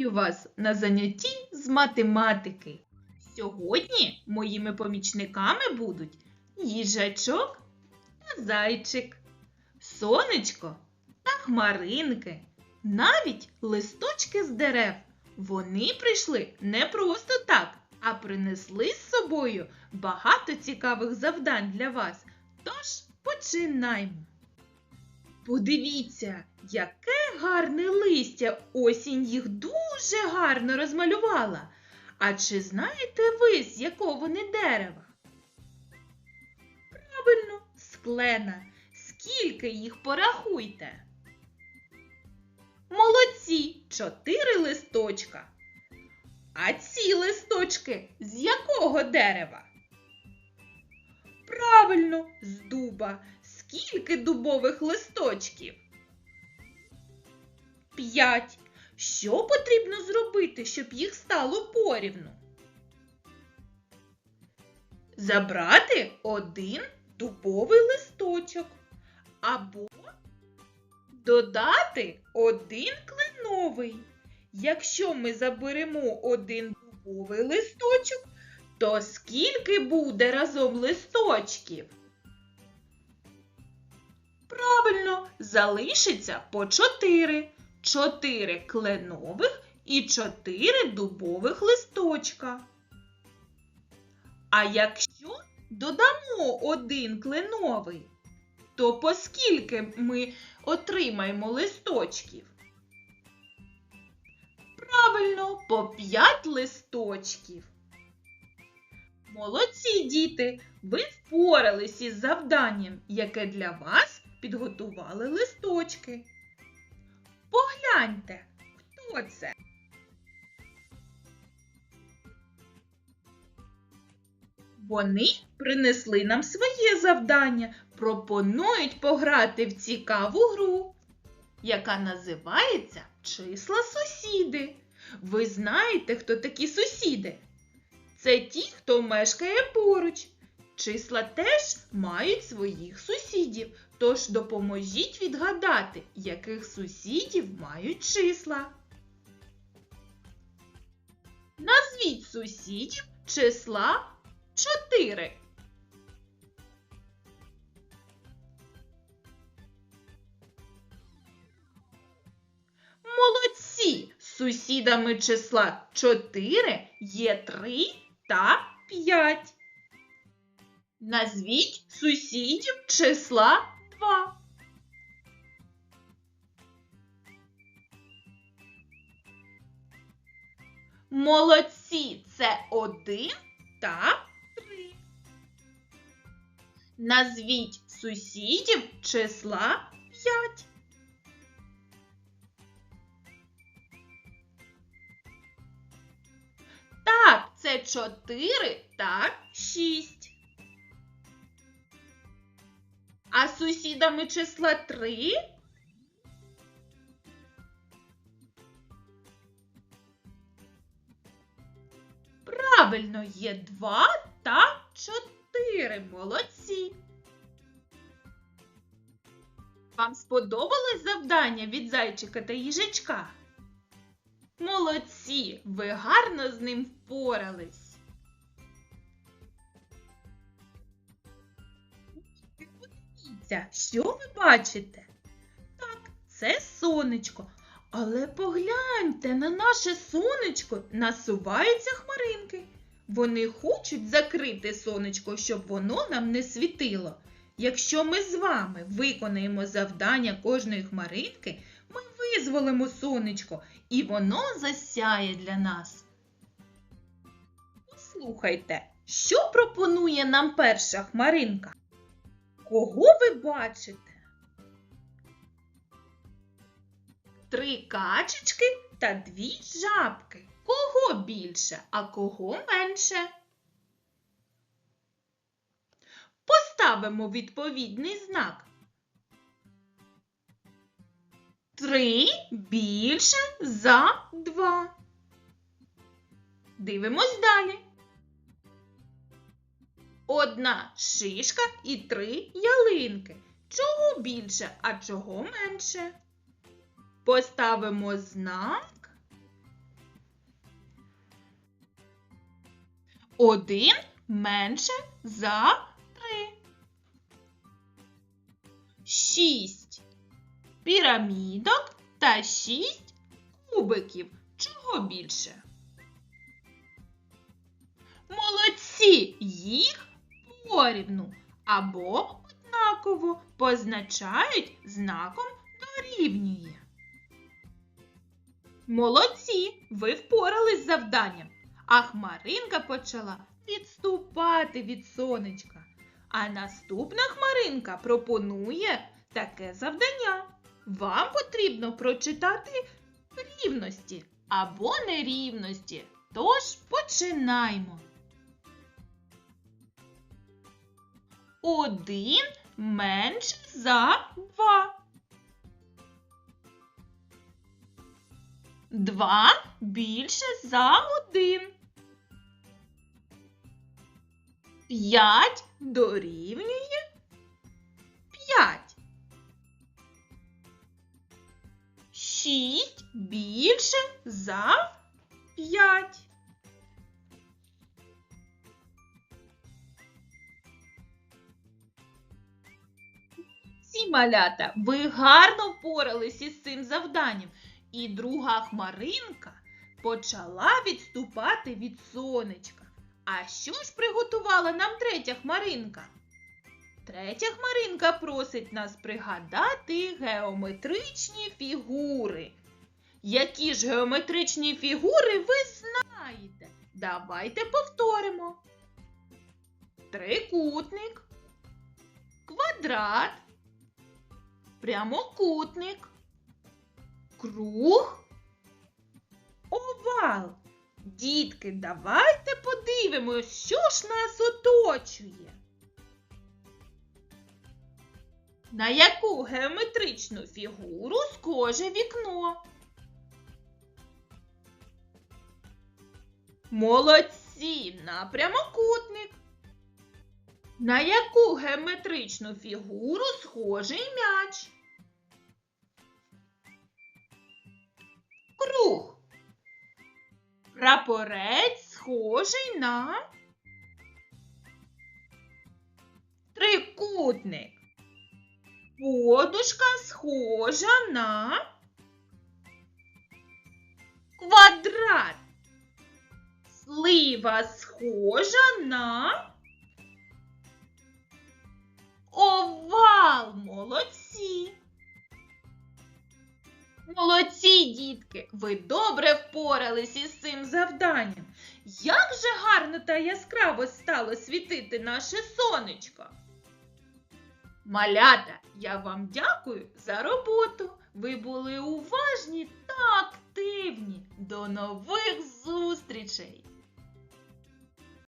Вітаю вас на занятті з математики. Сьогодні моїми помічниками будуть їжачок та зайчик, сонечко та хмаринки, навіть листочки з дерев. Вони прийшли не просто так, а принесли з собою багато цікавих завдань для вас. Тож починаємо. Подивіться, яке гарне листя. Осінь їх дуже гарно розмалювала. А чи знаєте ви, з якого вони дерева? Правильно, з клена. Скільки їх порахуйте? Молодці, чотири листочка. А ці листочки з якого дерева? Правильно, з дуба. Скільки дубових листочків? П'ять. Що потрібно зробити, щоб їх стало порівну? Забрати один дубовий листочок. Або додати один кленовий. Якщо ми заберемо один дубовий листочок, то скільки буде разом листочків? Правильно, залишиться по чотири. Чотири кленових і чотири дубових листочка. А якщо додамо один кленовий, то по скільки ми отримаємо листочків? Правильно, по п'ять листочків. Молодці діти! Ви впорались із завданням, яке для вас підготували листочки. Погляньте, хто це? Вони принесли нам своє завдання, пропонують пограти в цікаву гру, яка називається Числа сусіди. Ви знаєте, хто такі сусіди? Це ті, хто мешкає поруч. Числа теж мають своїх сусідів, тож допоможіть відгадати, яких сусідів мають числа. Назвіть сусідів числа 4. Молодці! Сусідами числа 4 є 3 та 5. Назвіть сусідів числа 2. Молодці, це 1 та 3. Назвіть сусідів числа 5. Так, це 4 та 6. А сусідами числа 3? Правильно, є 2 та 4. Молодці. Вам сподобалось завдання від зайчика та їжачка? Молодці! Ви гарно з ним впорались. Подивіться, що ви бачите? Так, це сонечко. Але погляньте, на наше сонечко насуваються хмаринки. Вони хочуть закрити сонечко, щоб воно нам не світило. Якщо ми з вами виконаємо завдання кожної хмаринки, ми визволимо сонечко, і воно засяє для нас. Послухайте, що пропонує нам перша хмаринка? Кого ви бачите? Три качечки та дві жабки. Кого більше, а кого менше? Поставимо відповідний знак. Три більше за два. Дивимось далі. Одна шишка і три ялинки. Чого більше, а чого менше? Поставимо знак. Один менше за три. Шість пірамідок та шість кубиків. Чого більше? Молодці їх порівну або однаково позначають знаком дорівнює. Молодці! Ви впорались з завданням, а хмаринка почала відступати від сонечка. А наступна хмаринка пропонує таке завдання. Вам потрібно прочитати рівності або нерівності. Тож починаймо. Один менше за два. Два більше за один. П'ять дорівнює п'ять. Шість більше за п'ять. Малята, ви гарно впорались із цим завданням. І друга хмаринка почала відступати від сонечка. А що ж приготувала нам третя хмаринка? Третя хмаринка просить нас пригадати геометричні фігури. Які ж геометричні фігури ви знаєте? Давайте повторимо. Трикутник, квадрат, прямокутник, круг, овал. Дітки, давайте подивимось, що ж нас оточує. На яку геометричну фігуру схоже вікно? Молодці на прямокутник. На яку геометричну фігуру схожий м'яч? Круг. Прапорець схожий на трикутник. Подушка схожа на квадрат. Слива схожа на овал. Молодці. Молодці, дітки, ви добре впорались із цим завданням. Як же гарно та яскраво стало світити наше сонечко. Малята, я вам дякую за роботу. Ви були уважні та активні. До нових зустрічей!